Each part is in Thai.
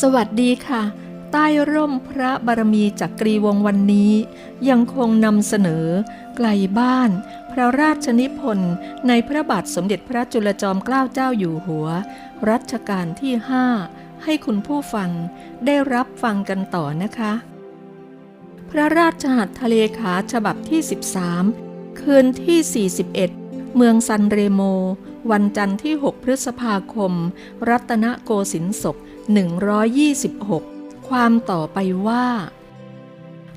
สวัสดีค่ะ ใต้ร่มพระบารมีจักกรีวงวันนี้ ยังคงนำเสนอ ไกลบ้าน พระราชนิพนธ์ในพระบาทสมเด็จพระจุลจอมเกล้าเจ้าอยู่หัว รัชกาลที่ 5 ให้คุณผู้ฟังได้รับฟังกันต่อนะคะ พระราชหัตถเลขาฉบับที่ 13 คืนที่ 41 เมืองซันเรโม วันจันทร์ที่ 6 พฤษภาคม รัตนโกสินทร์ศก 126 ความต่อไปว่า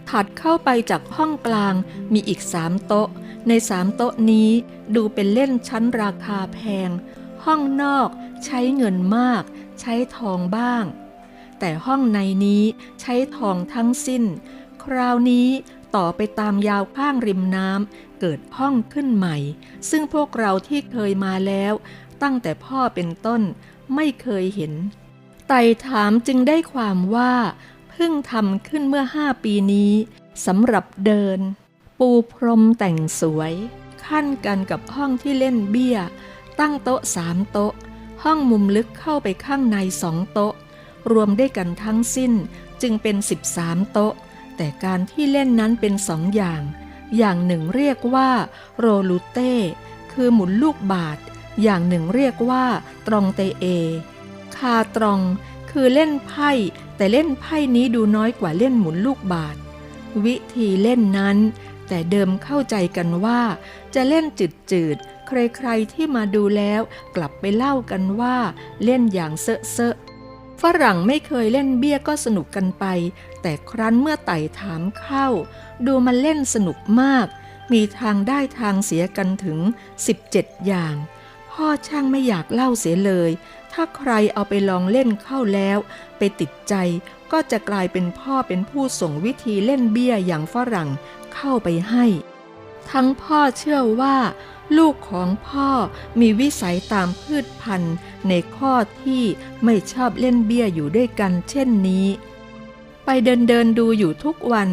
ถัดเข้าไปจากห้องกลางมีอีกสามโต๊ะ ในสามโต๊ะนี้ดูเป็นเล่นชั้นราคาแพง ห้องนอกใช้เงินมาก ใช้ทองบ้าง แต่ห้องในนี้ใช้ทองทั้งสิ้น คราวนี้ต่อไปตามยาวข้างริมน้ำเกิดห้องขึ้นใหม่ ซึ่งพวกเราที่เคยมาแล้ว ตั้งแต่พ่อเป็นต้นไม่เคยเห็น ไต่ถามจึงได้ความว่า เพิ่งทำขึ้นเมื่อห้าปีนี้สำหรับเดิน ปูพรมแต่งสวย ขั้นกันกับห้องที่เล่นเบี้ย ตั้งโต๊ะสามโต๊ะ ห้องมุมลึกเข้าไปข้างในสองโต๊ะ รวมได้กันทั้งสิ้นจึงเป็น13โต๊ะ แต่การที่เล่นนั้นเป็นสองอย่าง อย่างหนึ่งเรียกว่าโรลูเต้ คือหมุนลูกบาท อย่างหนึ่งเรียกว่าตรองเตเอาตรอง คือเล่นไพ่ แต่เล่นไพ่นี้ดูน้อยกว่าเล่นหมุนลูกบาทวิธีเล่นนั้น แต่เดิมเข้าใจกันว่า จะเล่นจืดๆใครๆที่มาดูแล้วกลับไปเล่ากันว่า เล่นอย่างเซอะเซอะฝรั่งไม่เคยเล่นเบี้ยก็สนุกกันไป แต่ครั้นเมื่อไต่ถามเข้า ดูมันเล่นสนุกมาก มีทางได้ทางเสียกันถึง 17 อย่าง พ่อช่างไม่อยากเล่าเสียเลย ถ้าใครเอาไปลองเล่นเข้าแล้ว ไปติดใจก็จะกลายเป็นพ่อเป็นผู้ส่งวิธีเล่นเบี้ยอย่างฝรั่งเข้าไปให้ ทั้งพ่อเชื่อว่า ลูกของพ่อมีวิสัยตามพืชพันธุ์ ในข้อที่ไม่ชอบเล่นเบี้ยอยู่ด้วยกันเช่นนี้ไปเดินเดินดูอยู่ทุกวัน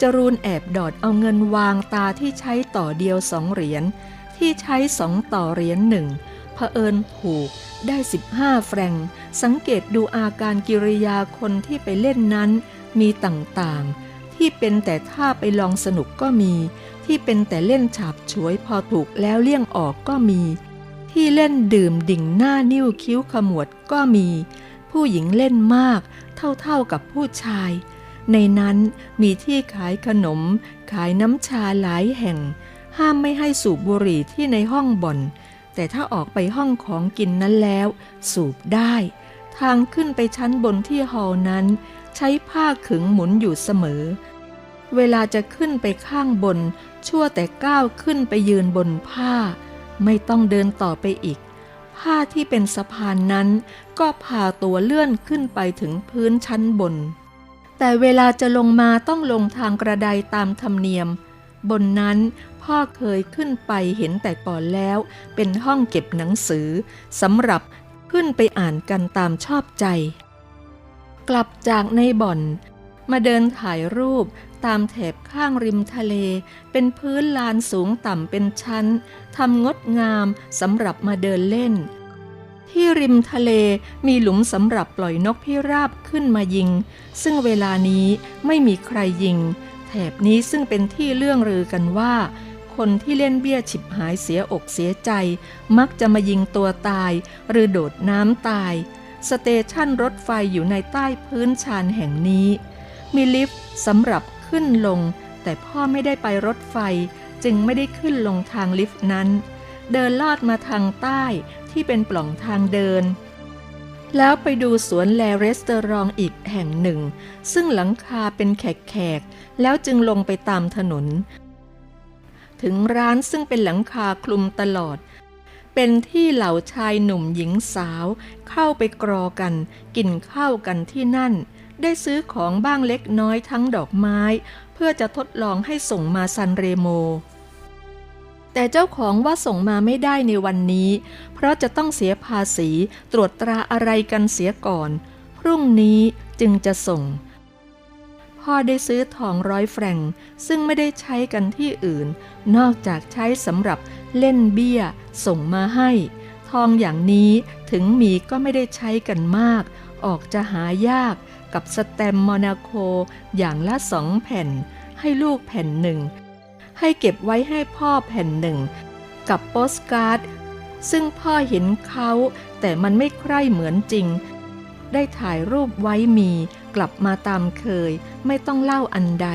จรูนแอบดอดเอาเงินวางตาที่ใช้ต่อเดียวสองเหรียญที่ใช้สองต่อเหรียญหนึ่ง ผอิญถูกได้ 15 แฟรงสังเกตดูอาการกิริยาคนที่ไปเล่นนั้น มีต่างๆ ที่เป็นแต่ท่าไปลองสนุกก็มี ที่เป็นแต่เล่นฉาบฉวยพอถูกแล้วเลี่ยงออกก็มี ที่เล่นดื่มดิ่งหน้านิ้วคิ้วขมวดก็มี ผู้หญิงเล่นมาก เท่าๆกับผู้ชาย ในนั้นมีที่ขายขนม ขายน้ำชาหลายแห่ง ห้ามไม่ให้สูบบุหรี่ที่ในห้องบ่อน แต่ถ้าออกไปห้องของกินนั้นแล้ว สูบได้ ทางขึ้นไปชั้นบนที่ฮอลนั้น ใช้ผ้าขึงหมุนอยู่เสมอ เวลาจะขึ้นไปข้างบน ชั่วแต่ก้าวขึ้นไปยืนบนผ้า ไม่ต้องเดินต่อไปอีก ผ้าที่เป็นสะพานนั้น ก็พาตัวเลื่อนขึ้นไปถึงพื้นชั้นบน แต่เวลาจะลงมาต้องลงทางกระไดตามธรรมเนียม บนนั้น พ่อเคยขึ้นไปเห็นแต่ก่อนแล้ว เป็นห้องเก็บหนังสือสำหรับขึ้นไปอ่านกันตามชอบใจ กลับจากในบ่อน มาเดินถ่ายรูปตามแถบข้างริมทะเล เป็นพื้นลานสูงต่ำเป็นชั้นทำงดงามสำหรับมาเดินเล่น ที่ริมทะเลมีหลุมสำหรับปล่อยนกพิราบขึ้นมายิง ซึ่งเวลานี้ไม่มีใครยิง แถบนี้ซึ่งเป็นที่เรื่องลือกันว่า คนที่เล่นเบี้ยฉิบหายเสียอกเสียใจ มักจะมายิงตัวตาย หรือโดดน้ำตาย สเตชันรถไฟอยู่ในใต้พื้นชานแห่งนี้ มีลิฟต์สำหรับขึ้นลง แต่พ่อไม่ได้ไปรถไฟ จึงไม่ได้ขึ้นลงทางลิฟต์นั้น เดินลอดมาทางใต้ที่เป็นปล่องทางเดินแล้วไปดูสวนแลเรสเตอรองอีกแห่งหนึ่ง ซึ่งหลังคาเป็นแขกๆ แล้วจึงลงไปตามถนน ถึงร้านซึ่งเป็นหลังคาคลุมตลอด เป็นที่เหล่าชายหนุ่มหญิงสาวเข้าไปกรอกัน กินข้าวกันที่นั่น ได้ซื้อของบ้างเล็กน้อยทั้งดอกไม้ เพื่อจะทดลองให้ส่งมาซันเรโม แต่เจ้าของว่าส่งมาไม่ได้ในวันนี้ เพราะจะต้องเสียภาษีตรวจตราอะไรกันเสียก่อน พรุ่งนี้จึงจะส่ง พ่อได้ซื้อทองร้อยแฟรงซึ่งไม่ได้ใช้กันที่อื่น นอกจากใช้สำหรับเล่นเบี้ยส่งมาให้ ทองอย่างนี้ถึงมีก็ไม่ได้ใช้กันมาก ออกจะหายากกับสแตมป์โมนาโคอย่างละสองแผ่น ให้ลูกแผ่นหนึ่ง ให้เก็บไว้ให้พ่อแผ่นหนึ่ง กับโปสการ์ด ซึ่งพ่อเห็นเขา แต่มันไม่ใคร่เหมือนจริง ได้ถ่ายรูปไว้มี กลับมาตามเคยไม่ต้องเล่าอันใด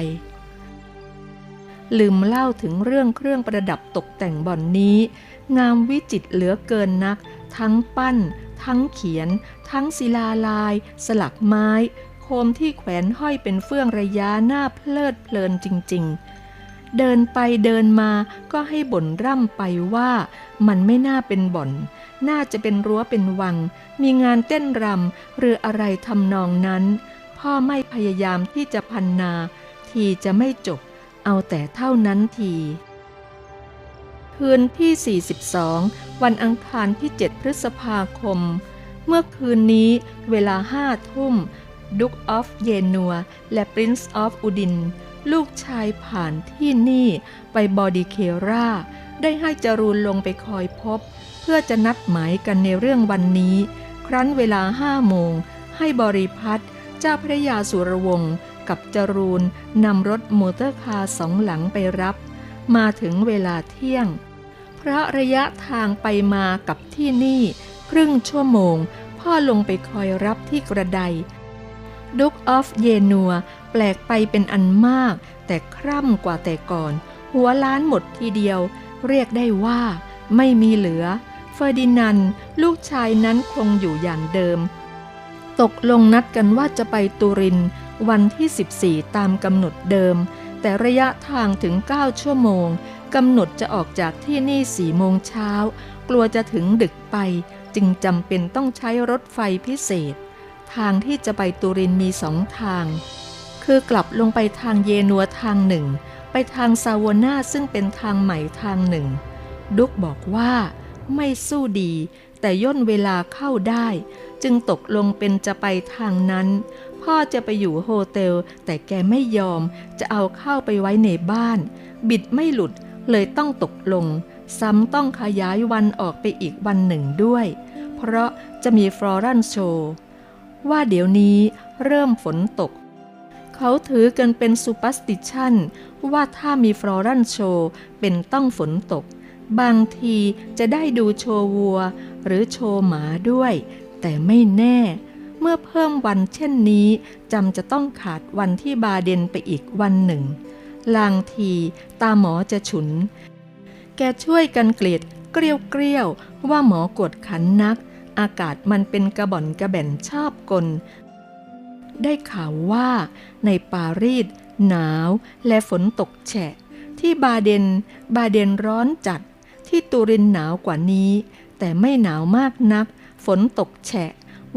ลืมเล่าถึงเรื่องเครื่องประดับตกแต่งบ่อนนี้ งามวิจิตเหลือเกินนัก ทั้งปั้น ทั้งเขียน ทั้งศิลาลาย สลักไม้ โคมที่แขวนห้อยเป็นเฟื่องระยะหน้าเพลิดเพลินจริง ๆเดินไปเดินมาก็ให้บ่นร่ำไปว่ามันไม่น่าเป็นบ่อน น่าจะเป็นรั้วเป็นวัง มีงานเต้นรำหรืออะไรทำนองนั้น พ่อไม่พยายามที่จะพันนา ทีจะไม่จบ เอาแต่เท่านั้นที คืนที่ 42 วันอังคารที่ 7 พฤษภาคม เมื่อคืนนี้เวลาห้าทุ่มดุกออฟเยนัว และปรินซ์ออฟอุดิน ลูกชายผ่านที่นี่ไปบอดีเครา ได้ให้จรูนลงไปคอยพบ เพื่อจะนัดหมายกันในเรื่องวันนี้ ครั้นเวลาห้าโมงให้บริพัตร เจ้าพระยาสุรวงศ์กับจรูนนำรถมอเตอร์คาร์สองหลังไปรับ มาถึงเวลาเที่ยง เพราะระยะทางไปมากับที่นี่ ครึ่งชั่วโมง พ่อลงไปคอยรับที่กระไดดุกออฟเยนัวแปลกไปเป็นอันมาก แต่คร่ำกว่าแต่ก่อน หัวล้านหมดทีเดียว เรียกได้ว่า ไม่มีเหลือ เฟอร์ดินานด์ลูกชายนั้นคงอยู่อย่างเดิม ตกลงนัดกันว่าจะไปตูรินวันที่ 14 ตามกำหนดเดิม แต่ระยะทางถึง 9 ชั่วโมงกำหนดจะออกจากที่นี่สี่โมงเช้า กลัวจะถึงดึกไป จึงจำเป็นต้องใช้รถไฟพิเศษ ทางที่จะไปตูรินมีสองทาง คือกลับลงไปทางเยนัวทางหนึ่ง ไปทางซาวนาซึ่งเป็นทางใหม่ทางหนึ่ง ดุกบอกว่าไม่สู้ดี แต่ย่นเวลาเข้าได้ จึงตกลงเป็นจะไปทางนั้น พ่อจะไปอยู่โฮเทล แต่แกไม่ยอมจะเอาเข้าไปไว้ในบ้าน บิดไม่หลุดเลยต้องตกลง ซ้ำต้องขยายวันออกไปอีกวันหนึ่งด้วย เพราะจะมีฟลอรันโชว์ว่าเดี๋ยวนี้เริ่มฝนตก เขาถือกันเป็นซูป e สติชันว่าถ้ามีฟลอรันโชว์เป็นต้องฝนตก บางทีจะได้ดูโชว์วัว หรือโชว์หมาด้วย แต่ไม่แน่ เมื่อเพิ่มวันเช่นนี้จำจะต้องขาดวันที่บาเดนไปอีกวันหนึ่ง ลางทีตาหมอจะฉุน แกช่วยกันเกลียดเกลียวเกลียวว่าหมอกดขันนัก อากาศมันเป็นกระบ่อนกระแบ่นชอบกล ได้ข่าวว่าในปารีสหนาวและฝนตกแฉะ ที่บาเดน บาเดนร้อนจัด ที่ตูรินหนาวกว่านี้ แต่ไม่หนาวมากนัก ฝนตกแฉะ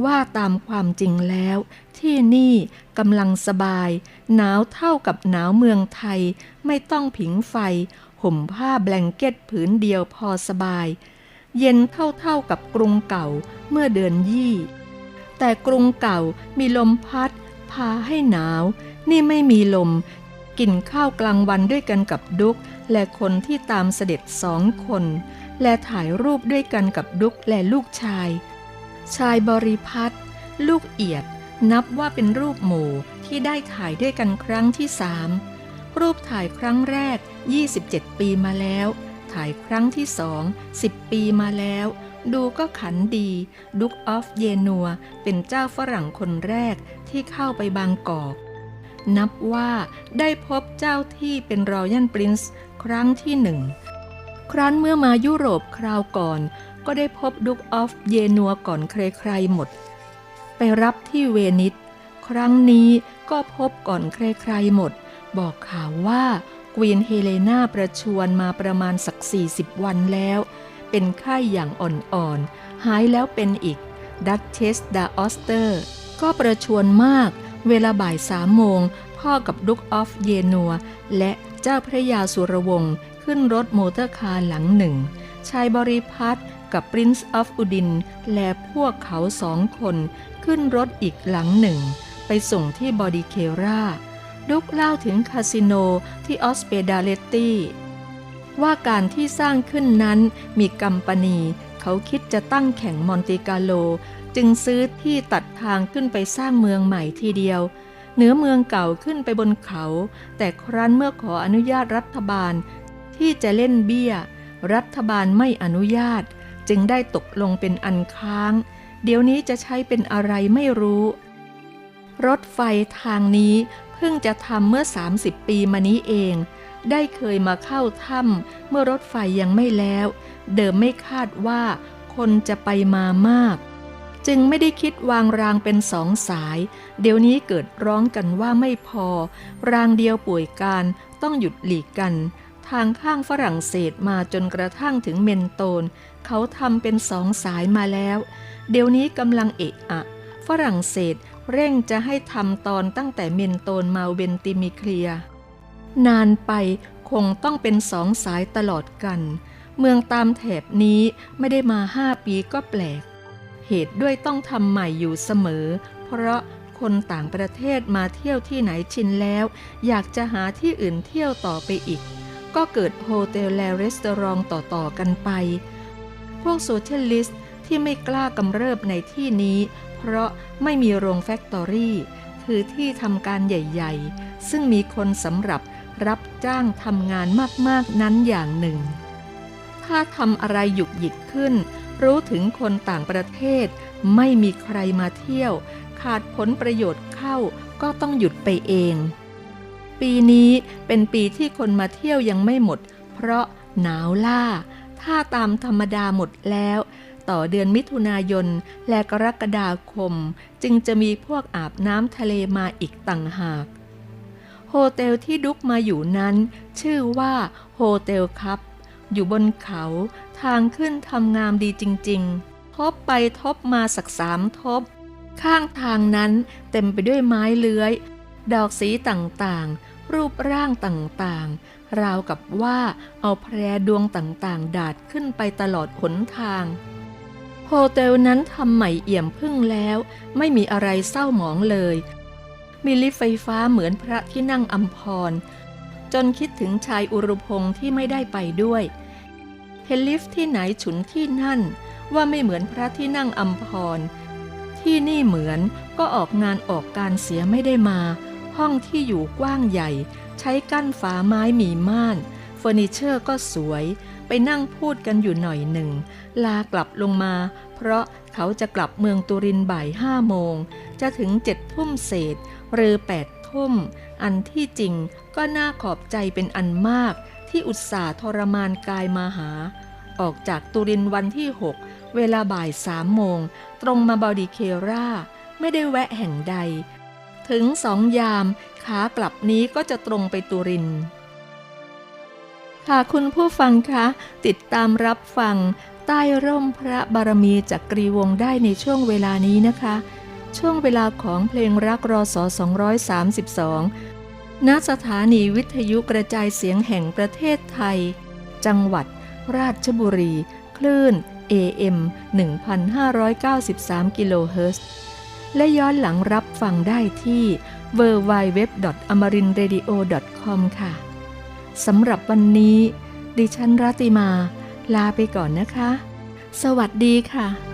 ว่าตามความจริงแล้ว ที่นี่กำลังสบาย หนาวเท่ากับหนาวเมืองไทย ไม่ต้องผิงไฟ ห่มผ้าแบลงเก็ตผืนเดียวพอสบาย เย็นเท่าๆกับกรุงเก่าเมื่อเดือนยี่ แต่กรุงเก่ามีลมพัด พาให้หนาว นี่ไม่มีลม กินข้าวกลางวันด้วยกันกับดุกและคนที่ตามเสด็จสองคน และถ่ายรูปด้วยกันกับดุกและลูกชาย ชายบริพัตรลูกเอียด นับว่าเป็นรูปหมู่ที่ได้ถ่ายด้วยกันครั้งที่สามรูปถ่ายครั้งแรก 27 ปีมาแล้ว ถ่ายครั้งที่สอง10 ปีมาแล้ว ดูก็ขันดีดุกออฟเยนัวเป็นเจ้าฝรั่งคนแรกที่เข้าไปบางกอกนับว่าได้พบเจ้าที่เป็นรอยัลปรินซ์ครั้งที่หนึ่ง ครั้นเมื่อมายุโรปคราวก่อน ก็ได้พบดุกออฟเยนัวก่อนใครๆหมด ไปรับที่เวนิสครั้งนี้ก็พบก่อนใครๆหมด บอกข่าวว่ากวีนเฮเลนาประชวนมาประมาณสัก 40 วันแล้ว เป็นไข้อย่างอ่อนๆ หายแล้วเป็นอีก ดัตเชสดาออสเตอร์ ก็ประชวนมาก เวลาบ่ายสามโมง พ่อกับดุกออฟเยนัว และเจ้าพระยาสุรวงศ์ ขึ้นรถมอเตอร์คาร์หลังหนึ่ง ชายบริพัตรกับปรินซ์ออฟอุดิน และพวกเขาสองคนขึ้นรถอีกหลังหนึ่ง ไปส่งที่บอดีเคราดุกเล่าถึงคาสิโนที่ออสเปดาเลตตี้ว่าการที่สร้างขึ้นนั้นมีกัมปนี เขาคิดจะตั้งแข่งมอนติกาโล จึงซื้อที่ตัดทางขึ้นไปสร้างเมืองใหม่ทีเดียว เหนือเมืองเก่าขึ้นไปบนเขา แต่ครั้นเมื่อขออนุญาตรัฐบาล ที่จะเล่นเบี้ย รัฐบาลไม่อนุญาต จึงได้ตกลงเป็นอันค้าง เดี๋ยวนี้จะใช้เป็นอะไรไม่รู้ รถไฟทางนี้เพิ่งจะทำเมื่อ 30 ปีมานี้เอง ได้เคยมาเข้าถ้ำเมื่อรถไฟยังไม่แล้ว เดิมไม่คาดว่าคนจะไปมามาก จึงไม่ได้คิดวางรางเป็นสองสาย เดี๋ยวนี้เกิดร้องกันว่าไม่พอ รางเดียวป่วยการต้องหยุดหลีกกัน ทางข้างฝรั่งเศสมาจนกระทั่งถึงเมนโตน เขาทำเป็นสองสายมาแล้ว เดี๋ยวนี้กำลังเอะอะ ฝรั่งเศสเร่งจะให้ทำตอนตั้งแต่เมนโตนมาเวนติมิเคลีย นานไปคงต้องเป็นสองสายตลอดกัน เมืองตามแถบนี้ไม่ได้มาห้าปีก็แปลก เหตุด้วยต้องทำใหม่อยู่เสมอ เพราะคนต่างประเทศมาเที่ยวที่ไหนชินแล้ว อยากจะหาที่อื่นเที่ยวต่อไปอีก ก็เกิดโฮเทลและรีสตอรองต่อๆกันไป พวกโซเชียลิสต์ที่ไม่กล้ากำเริบในที่นี้ เพราะไม่มีโรงแฟคทอรี่ คือที่ทำการใหญ่ๆ ซึ่งมีคนสำหรับรับจ้างทำงานมากๆนั้นอย่างหนึ่ง ถ้าทำอะไรหยุกหยิกขึ้น รู้ถึงคนต่างประเทศ ไม่มีใครมาเที่ยว ขาดผลประโยชน์เข้าก็ต้องหยุดไปเอง ปีนี้เป็นปีที่คนมาเที่ยวยังไม่หมด เพราะหนาวล่า ถ้าตามธรรมดาหมดแล้ว ต่อเดือนมิถุนายนและกรกฎาคม จึงจะมีพวกอาบน้ำทะเลมาอีกต่างหาก โฮเทลที่ดุกมาอยู่นั้น ชื่อว่าโฮเทลคับ อยู่บนเขาทางขึ้นทำงามดีจริง ๆ ทบไปทบมาสักสามทบ ข้างทางนั้นเต็มไปด้วยไม้เลื้อย ดอกสีต่างๆ รูปร่างต่างๆ ราวกับว่าเอาแพรดวงต่างๆ ดาดขึ้นไปตลอดขนทาง โฮเทลนั้นทำใหม่เอี่ยมพึ่งแล้ว ไม่มีอะไรเศร้าหมองเลย มีลิฟต์ไฟฟ้าเหมือนพระที่นั่งอัมพร จนคิดถึงชายอุรุพงษ์ที่ไม่ได้ไปด้วยเห็นลิฟต์ที่ไหนฉุนที่นั่น ว่าไม่เหมือนพระที่นั่งอัมพรที่นี่เหมือนก็ออกงานออกการเสียไม่ได้มา ห้องที่อยู่กว้างใหญ่ ใช้กั้นฝาไม้มีม่าน เฟอร์นิเจอร์ก็สวย ไปนั่งพูดกันอยู่หน่อยหนึ่ง ลากลับลงมา เพราะเขาจะกลับเมืองตุรินบ่ายห้าโมง จะถึงเจ็ดทุ่มเศษ หรือแปดทุ่ม อันที่จริงก็น่าขอบใจเป็นอันมากที่อุตส่าห์ทรมานกายมาหา ออกจากตุรินวันที่6เวลาบ่ายสามโมง ตรงมาบอดีเคราไม่ได้แวะแห่งใด ถึงสองยามขากลับนี้ก็จะตรงไปตุรินค่ะคุณผู้ฟังคะ ติดตามรับฟังใต้ร่มพระบารมีจากกรีวงได้ในช่วงเวลานี้นะคะ ช่วงเวลาของเพลงรักรอสอ232 ณ สถานีวิทยุกระจายเสียงแห่งประเทศไทย จังหวัด ราชบุรี คลื่น AM 1593 กิโลเฮิรตซ์ และย้อนหลังรับฟังได้ที่ www.amarinradio.com ค่ะสำหรับวันนี้ ดิฉันรัติมา ลาไปก่อนนะคะ สวัสดีค่ะ